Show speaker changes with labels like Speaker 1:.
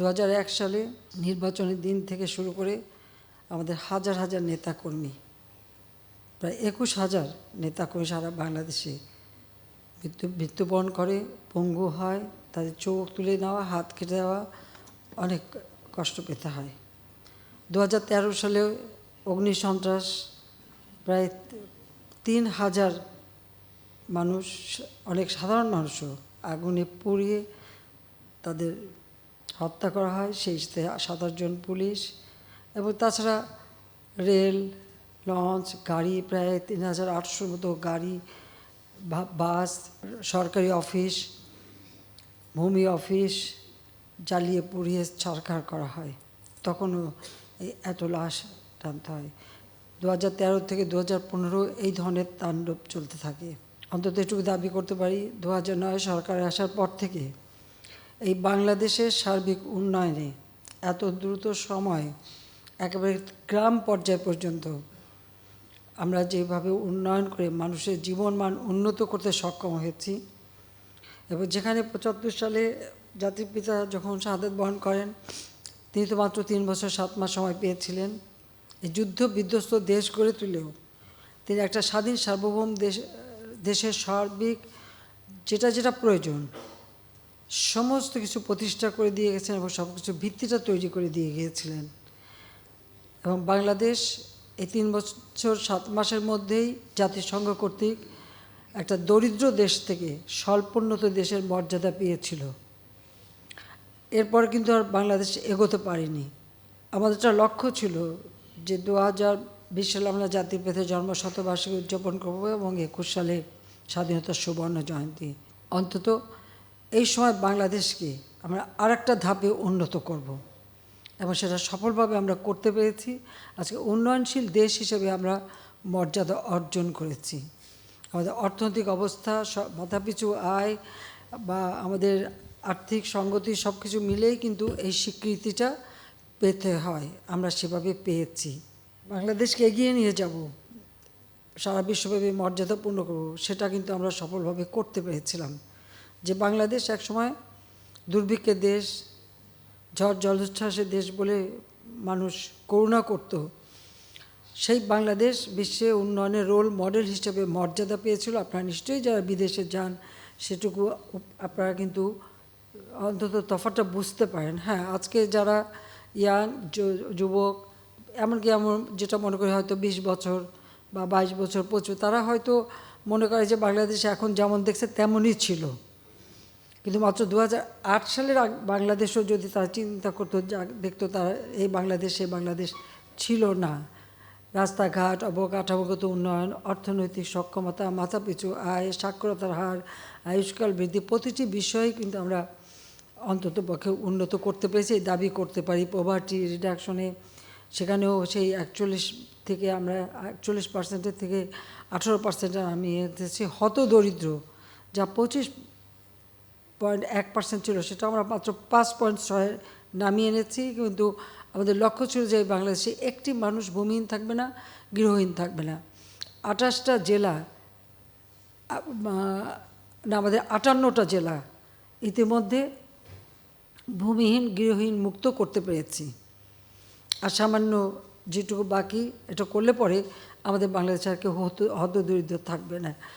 Speaker 1: দু হাজার এক সালে নির্বাচনের দিন থেকে শুরু করে আমাদের হাজার হাজার নেতাকর্মী, প্রায় একুশ হাজার নেতাকর্মী সারা বাংলাদেশে মৃত্যু, মৃত্যুবরণ করে, পঙ্গু হয়, তাদের চোখ তুলে নেওয়া, হাত কেটে দেওয়া অনেক কষ্ট পেতে হয়। দু তেরো সালে অগ্নি সন্ত্রাস প্রায় তিন হাজার মানুষ, অনেক সাধারণ মানুষও আগুনে পুড়িয়ে তাদের হত্যা করা হয়, সেই সাতাশ জন পুলিশ এবং তাছাড়া রেল, লঞ্চ, গাড়ি প্রায় তিন হাজার আটশোর মতো গাড়ি বাস, সরকারি অফিস, ভূমি অফিস জ্বালিয়ে পুড়িয়ে ছাড়খাড় করা হয়। তখনও এত লাশ টানতে হয়। দু হাজার তেরো থেকে দু হাজার পনেরো এই ধরনের তাণ্ডব চলতে থাকে। অন্তত এটুকু দাবি করতে পারি দু হাজার নয় সরকারে আসার পর থেকে এই বাংলাদেশের সার্বিক উন্নয়নে এত দ্রুত সময় একেবারে গ্রাম পর্যায় পর্যন্ত আমরা যেভাবে উন্নয়ন করে মানুষের জীবনমান উন্নত করতে সক্ষম হয়েছি এবং যেখানে পঁচাত্তর সালে জাতির পিতা যখন শাহাদত বহন করেন, তিনি তো মাত্র তিন বছর সাত মাস সময় পেয়েছিলেন। এই যুদ্ধ বিধ্বস্ত দেশ গড়ে তুলেও তিনি একটা স্বাধীন সার্বভৌম দেশ, দেশের সার্বিক যেটা যেটা প্রয়োজন সমস্ত কিছু প্রতিষ্ঠা করে দিয়ে গেছেন এবং সব কিছু ভিত্তিটা তৈরি করে দিয়ে গিয়েছিলেন। এবং বাংলাদেশ এই তিন বছর, সাত মাসের মধ্যেই জাতিসংঘ কর্তৃক একটা দরিদ্র দেশ থেকে স্বল্পোন্নত দেশের মর্যাদা পেয়েছিল। এরপর কিন্তু আর বাংলাদেশ এগোতে পারিনি। আমাদের একটা লক্ষ্য ছিল যে দু হাজার বিশ সালে আমরা জাতির পেথে জন্ম শতবার্ষিকী উদযাপন করব এবং একুশ সালে স্বাধীনতার সুবর্ণ জয়ন্তী। অন্তত এই সময় বাংলাদেশকে আমরা আরেকটা ধাপে উন্নত করব এবং সেটা সফলভাবে আমরা করতে পেরেছি। আজকে উন্নয়নশীল দেশ হিসেবে আমরা মর্যাদা অর্জন করেছি। আমাদের অর্থনৈতিক অবস্থা মাথাপিছু আয় বা আমাদের আর্থিক সঙ্গতি সব কিছু মিলেই কিন্তু এই স্বীকৃতিটা পেতে হয়। আমরা সেভাবে পেয়েছি। বাংলাদেশকে এগিয়ে নিয়ে যাব, সারা বিশ্বব্যাপী মর্যাদাপূর্ণ করব, সেটা কিন্তু আমরা সফলভাবে করতে পেরেছিলাম। যে বাংলাদেশ একসময় দুর্ভিক্ষের দেশ, ঝড় জলোচ্ছ্বাসের দেশ বলে মানুষ করুণা করত। সেই বাংলাদেশ বিশ্বে উন্নয়নের রোল মডেল হিসেবে মর্যাদা পেয়েছিল। আপনারা নিশ্চয়ই যারা বিদেশে যান, সেটুকু আপনারা কিন্তু অন্তত তফাৎটা বুঝতে পারেন। হ্যাঁ আজকে যারা ইয়াং যুবক, এমনকি এমন যেটা মনে করি হয়তো বিশ বছর বা বাইশ বছর পঁচিশ তারা হয়তো মনে করে যে বাংলাদেশ এখন যেমন দেখছে, তেমনই ছিল। কিন্তু মাত্র দু সালের বাংলাদেশও যদি তারা চিন্তা করতো যা- দেখতো তারা এই বাংলাদেশ বাংলাদেশ ছিল না। রাস্তাঘাট, অবকাঠামোগত উন্নয়ন, অর্থনৈতিক সক্ষমতা, মাথাপিছু, আয়, সাক্ষরতার হার, আয়ুষ্কাল বৃদ্ধি, প্রতিটি বিষয়ে কিন্তু আমরা অন্তত পক্ষে উন্নত করতে পেরেছি দাবি করতে পারি। পভার্টি রিডাকশনে সেখানেও সেই একচল্লিশ থেকে আমরা একচল্লিশ পার্সেন্টের থেকে আঠেরো পার্সেন্টে আমি এসেছি হত দরিদ্র যা পঁচিশ পয়েন্ট এক পার্সেন্ট ছিল সেটা আমরা মাত্র পাঁচ পয়েন্ট ছয় নামিয়ে এনেছি। কিন্তু আমাদের লক্ষ্য ছিল যে বাংলাদেশে একটি মানুষ ভূমিহীন থাকবে না, গৃহহীন থাকবে না। আঠাশটা জেলা, না, আমাদের আটান্নটা জেলা ইতিমধ্যে ভূমিহীন, গৃহহীন, মুক্ত করতে পেরেছি। আর সামান্য যেটুকু বাকি, এটা করলে পরে আমাদের বাংলাদেশে আর কেউ হত দরিদ্র থাকবে না।